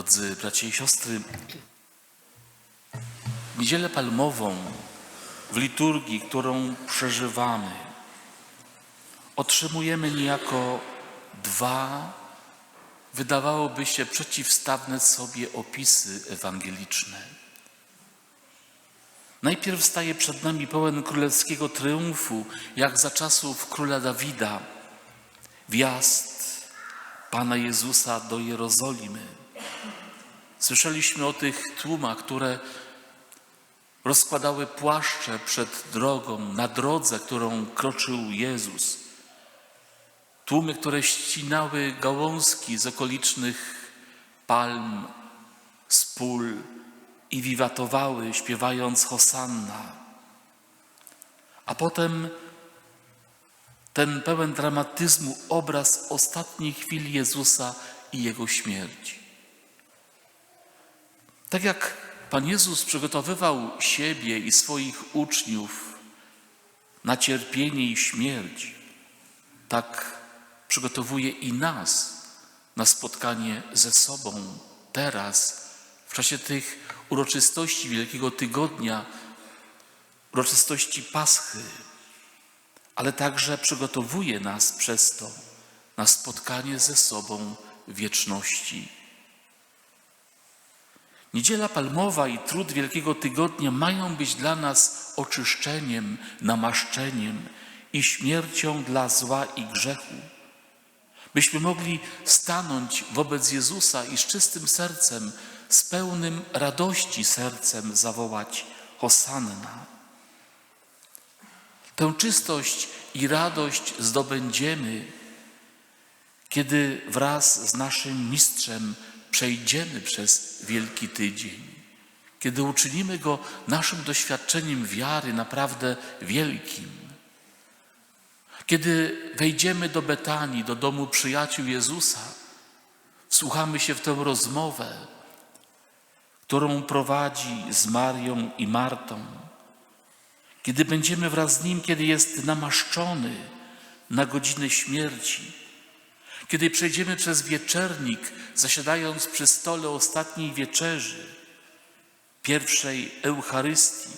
Drodzy bracia i siostry, Niedzielę Palmową w liturgii, którą przeżywamy, otrzymujemy niejako dwa, wydawałoby się przeciwstawne sobie opisy ewangeliczne. Najpierw staje przed nami pełen królewskiego triumfu, jak za czasów króla Dawida, wjazd Pana Jezusa do Jerozolimy. Słyszeliśmy o tych tłumach, które rozkładały płaszcze przed drogą, na drodze, którą kroczył Jezus. Tłumy, które ścinały gałązki z okolicznych palm, z pól i wiwatowały, śpiewając Hosanna. A potem ten pełen dramatyzmu obraz ostatniej chwili Jezusa i Jego śmierci. Tak jak Pan Jezus przygotowywał siebie i swoich uczniów na cierpienie i śmierć, tak przygotowuje i nas na spotkanie ze sobą teraz, w czasie tych uroczystości Wielkiego Tygodnia, uroczystości Paschy, ale także przygotowuje nas przez to na spotkanie ze sobą wieczności. Niedziela Palmowa i trud Wielkiego Tygodnia mają być dla nas oczyszczeniem, namaszczeniem i śmiercią dla zła i grzechu. Byśmy mogli stanąć wobec Jezusa i z czystym sercem, z pełnym radości sercem zawołać Hosanna. Tę czystość i radość zdobędziemy, kiedy wraz z naszym mistrzem przejdziemy przez Wielki Tydzień, kiedy uczynimy go naszym doświadczeniem wiary naprawdę wielkim, kiedy wejdziemy do Betanii, do domu przyjaciół Jezusa, wsłuchamy się w tę rozmowę, którą prowadzi z Marią i Martą, kiedy będziemy wraz z Nim, kiedy jest namaszczony na godzinę śmierci, kiedy przejdziemy przez wieczernik, zasiadając przy stole ostatniej wieczerzy, pierwszej Eucharystii,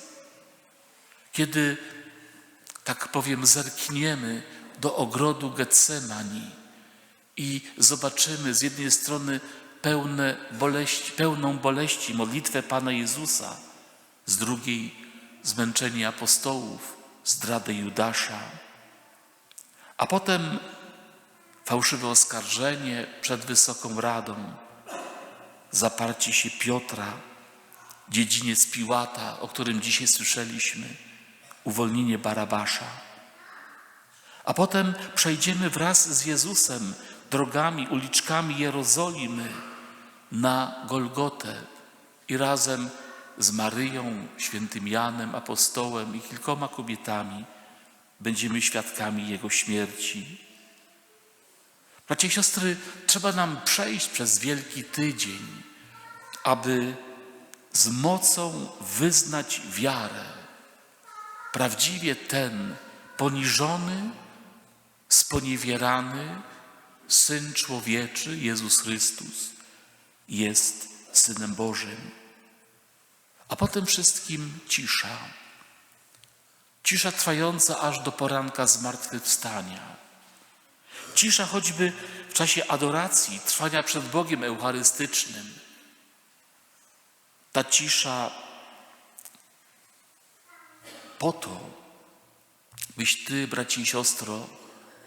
kiedy, tak powiem, zerkniemy do ogrodu Getsemani i zobaczymy z jednej strony pełne boleści, pełną boleści modlitwę Pana Jezusa, z drugiej zmęczenie apostołów, zdradę Judasza, a potem fałszywe oskarżenie przed Wysoką Radą, zaparcie się Piotra, dziedziniec Piłata, o którym dzisiaj słyszeliśmy, uwolnienie Barabasza. A potem przejdziemy wraz z Jezusem drogami, uliczkami Jerozolimy na Golgotę i razem z Maryją, świętym Janem, apostołem i kilkoma kobietami będziemy świadkami Jego śmierci. Bracia i siostry, trzeba nam przejść przez Wielki Tydzień, aby z mocą wyznać wiarę. Prawdziwie ten poniżony, sponiewierany Syn Człowieczy, Jezus Chrystus, jest Synem Bożym. A potem wszystkim cisza. Cisza trwająca aż do poranka zmartwychwstania. Cisza choćby w czasie adoracji, trwania przed Bogiem Eucharystycznym. Ta cisza po to, byś Ty, braci i siostro,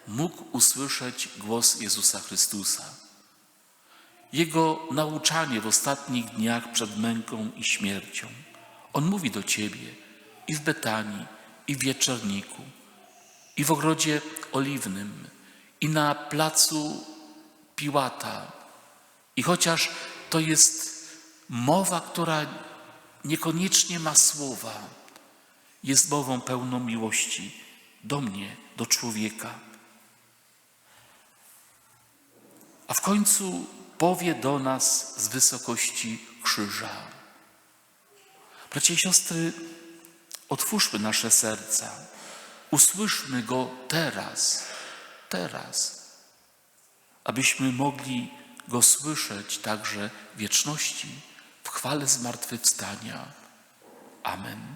mógł usłyszeć głos Jezusa Chrystusa. Jego nauczanie w ostatnich dniach przed męką i śmiercią. On mówi do Ciebie i w Betanii, i w Wieczerniku, i w ogrodzie oliwnym, i na placu Piłata. I chociaż to jest mowa, która niekoniecznie ma słowa, jest mową pełną miłości do mnie, do człowieka. A w końcu powie do nas z wysokości krzyża. Bracia i siostry, otwórzmy nasze serca, usłyszmy Go teraz, teraz, abyśmy mogli Go słyszeć także w wieczności w chwale zmartwychwstania. Amen.